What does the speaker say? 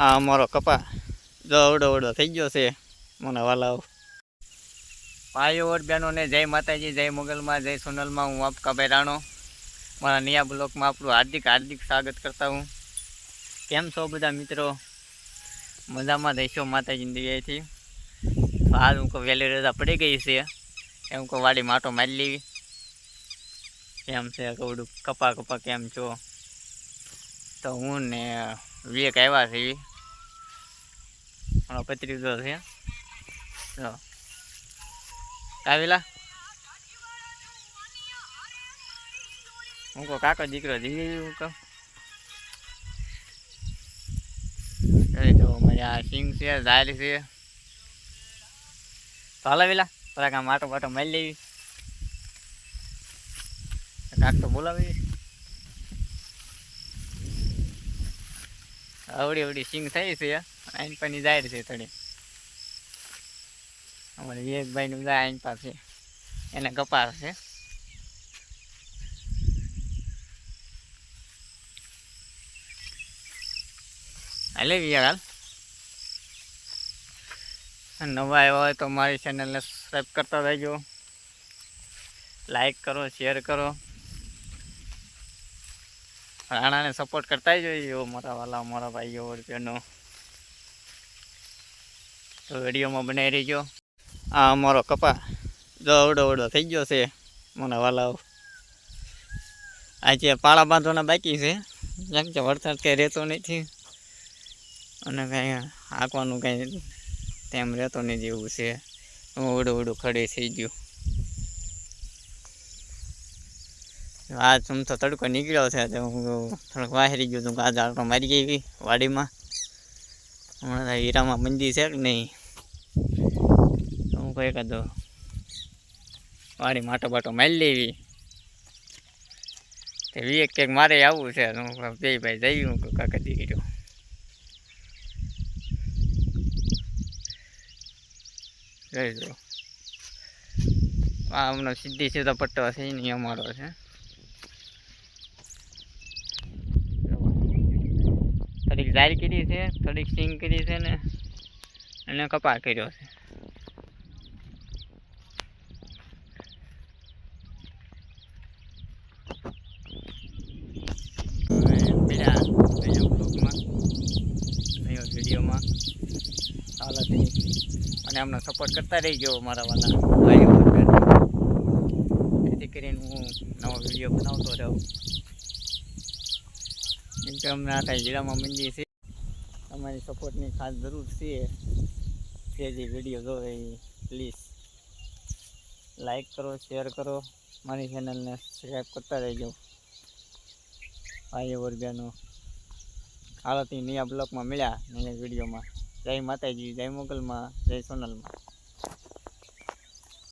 આ અમારો કપા જો અવડો અવડો થઈ ગયો છે. મને વાલાવ ઓર બહેનોને જય માતાજી, જય મોગલમાં, જય સોનલમાં, હું આપકાભાઈ રાણો મારા નિયા બ્લોકમાં આપણું હાર્દિક હાર્દિક સ્વાગત કરતા હું. કેમ છો બધા મિત્રો? મજામાં રહીશો માતાજીની તો આજ હું કહું વહેલી રજા પડી ગઈ છે. એમ કહું વાડી માટો મારી લેવી. કેમ છે કહું કપા કપા કેમ છો? તો હું ને વિવેક આવ્યા છે મારો પત્રીજો છે જો કાવેલા હું કહું કાકો દીકરો દીધી હું કહું તો અમારે આ સિંગ છે ઝાડ છે તો હાલો વેલા થોડાક આમ આટો બાટો મારી લેવી કાક તો બોલાવી આવડી આવડી સિંગ થઈ છે આઈન પણ જાહેર છે થોડી. અમારે વિવેકભાઈનું જાય આઈન પાસે એને કપાસ છે. હાલે વિયાર હાલ. નવા આવ્યા હોય તો મારી ચેનલને સબસ્ક્રાઈબ કરતા રહેજો. લાઈક કરો શેર કરો. રાણાને સપોર્ટ કરતા જોઈએ મારા વાલા, મારા ભાઈઓ બહેનો તો વિડીયોમાં બનાવી રહીજો. આ અમારો કપા જો ઓડો થઈ ગયો છે, મને વાલાઓ આજે પાળા બાંધવાના બાકી છે, કેમ કે વરસાદ કંઈ રહેતો નથી. અને કાંઈ હાંકવાનું કાંઈ તેમ રહેતો નહીં જેવું છે. ઓડું ઓડું ખડે થઈ ગયું. આજ આમ તો તડકો નીકળ્યો છે તો હું થોડોક વાહરી ગયો હતું આજ આટો મારી ગઈ વાડીમાં. હમણાં હીરામાં મંદી છે કે નહીં? તો કાધો વાડી માટો બાટો મારી લેવી. તે વી એક કંઈક મારે આવવું છે. હું બે ભાઈ જઈ હું કાકા દીકરીઓ. જોઈ જો આ હમણાં સીધી સીધો પટ્ટો છે નહીં અમારો છે. થોડીક જારી કરી છે, થોડીક સિંગ કરી છે ને, અને કપા કર્યો છે હવે બીજા બીજા બ્લોગમાં નયો વિડીયોમાં હાલતની અમને સપોર્ટ કરતા રહીજો મારા વાલા. જેથી કરીને હું નવો વીડિયો બનાવતો રહું. કેમ કે અમને આ જિલ્લામાં મંદિર મંદી છે. તમારી સપોર્ટની ખાસ જરૂર છે જે જે વીડિયો જોવે એ પ્લીઝ લાઈક કરો શેર કરો. મારી ચેનલને સબસ્ક્રાઈબ કરતા રહેજો. ભાઈ વર્ગનો હાલતની નયા બ્લોકમાં મળ્યા નયા વિડીયોમાં. જય માતાજી જય મોગલમાં જય સોનલમાં.